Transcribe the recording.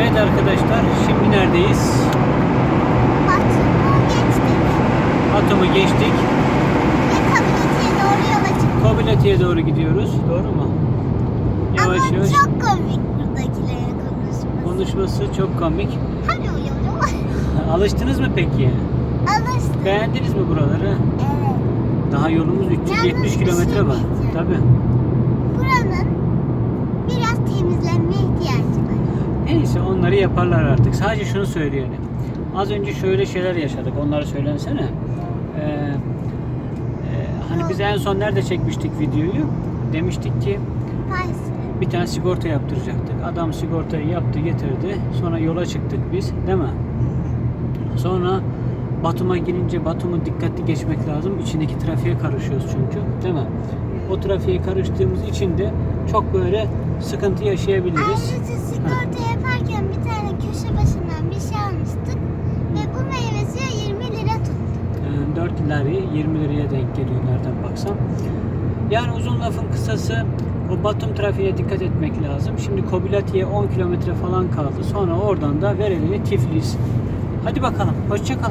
Evet arkadaşlar şimdi neredeyiz? Batı'nı geçtik. Atomu geçtik. Ve kabiletiye doğru yola çıktık. Doğru gidiyoruz. Doğru mu? Yavaş Ama yavaş. çok komik buradakilerin konuşması. Konuşması çok komik. Hadi uyuyorum. Alıştınız mı peki? Alıştık. Beğendiniz mi buraları? Evet. Daha yolumuz 370 Yalnız bir kilometre şey var. Tabii. Neyse onları yaparlar artık. Sadece şunu söyleyelim. Az önce şöyle şeyler yaşadık. Onları söylensene. Ee, e, hani biz en son nerede çekmiştik videoyu? Demiştik ki bir tane sigorta yaptıracaktık. Adam sigortayı yaptı getirdi. Sonra yola çıktık biz. Değil mi? Sonra Batum'a girince Batum'u dikkatli geçmek lazım. İçindeki trafiğe karışıyoruz çünkü. Değil mi? O trafiğe karıştığımız için de çok böyle sıkıntı yaşayabiliriz. Ayrıca sigorta yaparken bir tane köşe başından bir şey almıştık. Ve bu meyvesi 20 lira tuttu. Ee, 4 liraya 20 liraya denk geliyor nereden baksan. Yani uzun lafın kısası o Batum trafiğine dikkat etmek lazım. Şimdi Kobilati'ye 10 kilometre falan kaldı. Sonra oradan da Vereli'ne Tiflis. Hadi bakalım. Hoşça kal.